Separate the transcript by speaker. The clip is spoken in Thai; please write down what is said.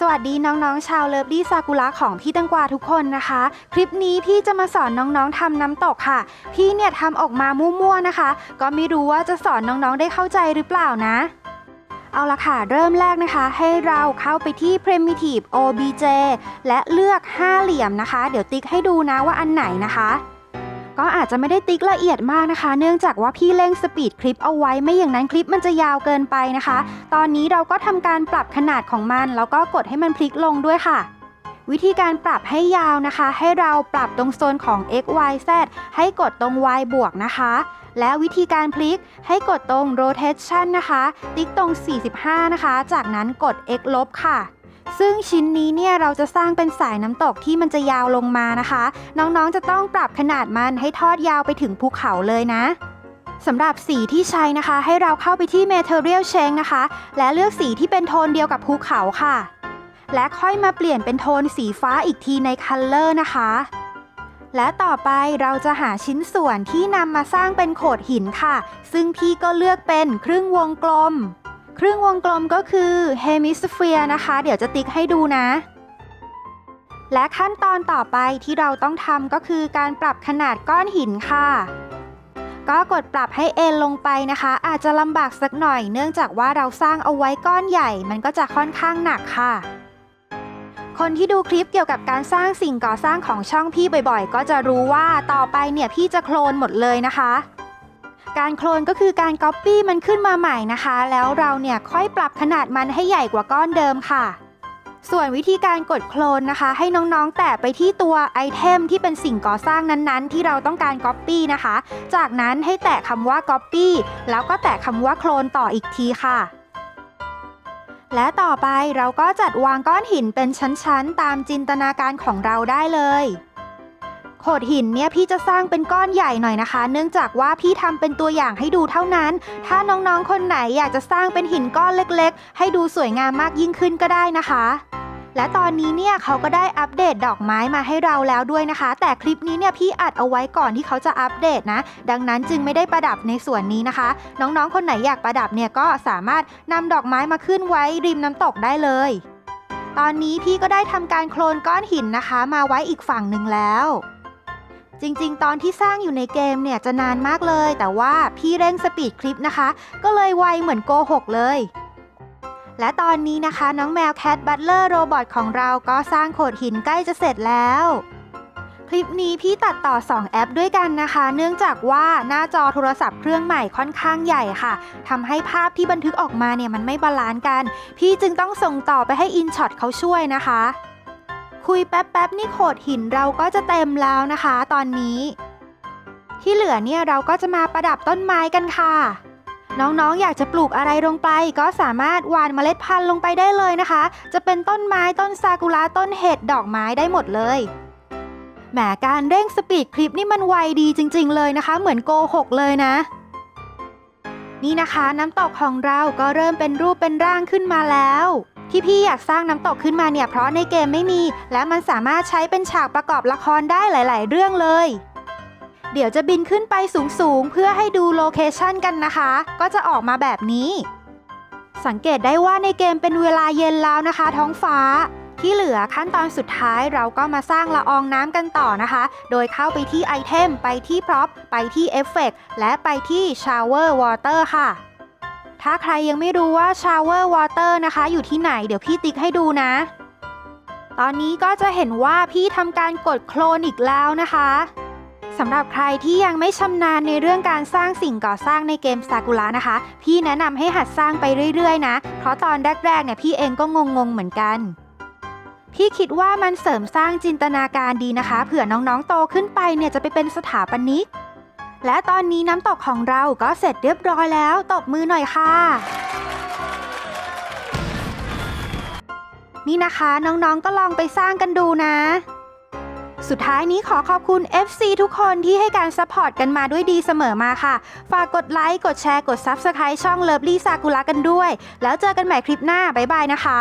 Speaker 1: สวัสดีน้องๆ ชาวเลิฟลี่ซากุระของพี่ตังกวาทุกคนนะคะ คลิปนี้พี่จะมาสอนน้องๆทำน้ำตกค่ะ พี่เนี่ยทำออกมามั่วๆนะคะ ก็ไม่รู้ว่าจะสอนน้องๆได้เข้าใจหรือเปล่านะเอาละค่ะ เริ่มแรกนะคะ ให้เราเข้าไปที่ Primitive OBJ และเลือกห้าเหลี่ยมนะคะ เดี๋ยวติ๊กให้ดูนะว่าอันไหนนะคะ ก็อาจจะไม่ได้ติ๊กละเอียดมากนะคะ เนื่องจากว่าพี่เร่งสปีดคลิปเอาไว้ไม่อย่างนั้นคลิปมันจะยาวเกินไปนะคะ ตอนนี้เราก็ทำการปรับขนาดของมัน แล้วก็กดให้มันพลิกลงด้วยค่ะ วิธีการปรับให้ยาวนะคะ ให้เราปรับตรงโซนของ x y z ให้กดตรง y บวกนะคะ และวิธีการพลิกให้กดตรง rotation นะคะ ติ๊กตรง 45 นะคะ จากนั้นกด x ลบค่ะ ซึ่งชิ้นนี้เนี่ยเราจะสร้างเป็นสายน้ำตกที่มันจะยาวลงมานะคะ น้องๆจะต้องปรับขนาดมันให้ทอดยาวไปถึงภูเขาเลยนะสำหรับสีที่ใช้นะคะ ให้เราเข้าไปที่ Material Change นะคะ และเลือกสีที่เป็นโทนเดียวกับภูเขาค่ะ และค่อยมาเปลี่ยนเป็นโทนสีฟ้าอีกทีใน Color นะคะ และต่อไปเราจะหาชิ้นส่วนที่นำมาสร้างเป็นโขดหินค่ะ ซึ่งพี่ก็เลือกเป็นครึ่งวงกลม ครึ่งวงกลมก็คือ hemisphere นะคะ เดี๋ยวจะติ๊กให้ดูนะ และขั้นตอนต่อไปที่เราต้องทำก็คือการปรับขนาดก้อนหินค่ะ ก็กดปรับให้เอ็นลงไปนะคะ อาจจะลำบากสักหน่อย เนื่องจากว่าเราสร้างเอาไว้ก้อนใหญ่ มันก็จะค่อนข้างหนักค่ะ คนที่ดูคลิปเกี่ยวกับการสร้างสิ่งก่อสร้างของช่องพี่บ่อยๆ ก็จะรู้ว่าต่อไปเนี่ยพี่จะโคลนหมดเลยนะคะ การโคลนก็คือการก๊อปปี้มันขึ้นมาใหม่นะคะ แล้วเราเนี่ยค่อยปรับขนาดมันให้ใหญ่กว่าก้อนเดิมค่ะ ส่วนวิธีการกดโคลนนะคะ ให้น้องๆ แตะไปที่ตัวไอเทมที่เป็นสิ่งก่อสร้างนั้นๆ ที่เราต้องการก๊อปปี้นะคะ จากนั้นให้แตะคำว่าก๊อปปี้แล้วก็แตะคำว่าโคลนต่ออีกทีค่ะและต่อไปเราก็จัดวางก้อนหินเป็นชั้น ๆ ตามจินตนาการของเราได้เลย โขดหินเนี่ยพี่จะสร้างเป็นก้อนใหญ่หน่อยนะคะ เนื่องจากว่าพี่ทำเป็นตัวอย่างให้ดูเท่านั้น ถ้าน้องๆคนไหนอยากจะสร้างเป็นหินก้อนเล็กๆ ให้ดูสวยงามมากยิ่งขึ้นก็ได้นะคะและตอนนี้เนี่ยเขาก็ได้อัปเดตดอกไม้มาให้เราแล้วด้วยนะคะ แต่คลิปนี้เนี่ยพี่อัดเอาไว้ก่อนที่เขาจะอัปเดตนะ ดังนั้นจึงไม่ได้ประดับในส่วนนี้นะคะ น้องๆ คนไหนอยากประดับเนี่ยก็สามารถนำดอกไม้มาขึ้นไว้ริมน้ำตกได้เลย ตอนนี้พี่ก็ได้ทำการโคลนก้อนหินนะคะ มาไว้อีกฝั่งหนึ่งแล้ว จริงๆ ตอนที่สร้างอยู่ในเกมเนี่ยจะนานมากเลย แต่ว่าพี่เร่งสปีดคลิปนะคะ ก็เลยไวเหมือนโกหกเลย และตอนนี้นะคะน้องแมวแคทบัตเลอร์โรบอทของเราก็สร้างโขดหินใกล้จะเสร็จแล้วคลิปนี้พี่ตัดต่อ 2 แอปด้วยกันนะคะ เนื่องจากว่าหน้าจอโทรศัพท์เครื่องใหม่ค่อนข้างใหญ่ค่ะทำให้ภาพที่บันทึกออกมาเนี่ยมันไม่บาลานซ์กัน พี่จึงต้องส่งต่อไปให้อินช็อตเขาช่วยนะคะ คุยแป๊บๆนี่โขดหินเราก็จะเต็มแล้วนะคะ ตอนนี้ ที่เหลือเนี่ยเราก็จะมาประดับต้นไม้กันค่ะ น้องๆอยากจะปลูกอะไรลงไป ก็สามารถหว่านเมล็ดพันธุ์ลงไปได้เลยนะคะ จะเป็นต้นไม้ต้นซากุระต้นเห็ดดอกไม้ได้หมดเลยแหมการเร่งสปีดคลิปนี่มันไวดีจริง ๆ เลยนะคะ เหมือนโกหกเลยนะ นี่นะคะน้ำตกของเราก็เริ่มเป็นรูปเป็นร่างขึ้นมาแล้ว ที่พี่อยากสร้างน้ำตกขึ้นมาเนี่ยเพราะในเกมไม่มี และมันสามารถใช้เป็นฉากประกอบละครได้หลาย ๆ เรื่องเลย เดี๋ยวจะบินขึ้นไปสูง ๆ เพื่อให้ดูโลเคชันกันนะคะ ก็จะออกมาแบบนี้ สังเกตได้ว่าในเกมเป็นเวลาเย็นแล้วนะคะ ท้องฟ้า ที่เหลือขั้นตอนสุดท้ายเราก็มาสร้างละอองน้ำกันต่อนะคะ โดยเข้าไปที่ไอเทม ไปที่พร็อพไปที่เอฟเฟกและไปที่ Shower Water ค่ะ ถ้าใครยังไม่รู้ว่า Shower Water นะคะ อยู่ที่ไหนเดี๋ยวพี่ติ๊กให้ดูนะ ตอนนี้ก็จะเห็นว่าพี่ทำการกดโคลนอีกแล้วนะคะสำหรับใครที่ยังไม่ชำนาญในเรื่องการสร้างสิ่งก่อสร้างในเกมซากุระนะคะ พี่แนะนำให้หัดสร้างไปเรื่อยๆนะ เพราะตอนแรกๆเนี่ยพี่เองก็งงๆเหมือนกัน พี่คิดว่ามันเสริมสร้างจินตนาการดีนะคะ เผื่อน้องๆโตขึ้นไปเนี่ยจะไปเป็นสถาปนิก และตอนนี้น้ำตกของเราก็เสร็จเรียบร้อยแล้ว ตบมือหน่อยค่ะ นี่นะคะน้องๆก็ลองไปสร้างกันดูนะ สุดท้ายนี้ขอขอบคุณ FC ทุกคนที่ให้การซัพพอร์ตกันมาด้วยดีเสมอมาค่ะ ฝากกดไลค์ กดแชร์ กด Subscribe ช่อง Lovely Sakura กันด้วย แล้วเจอกันใหม่คลิปหน้า บ๊ายบายนะคะ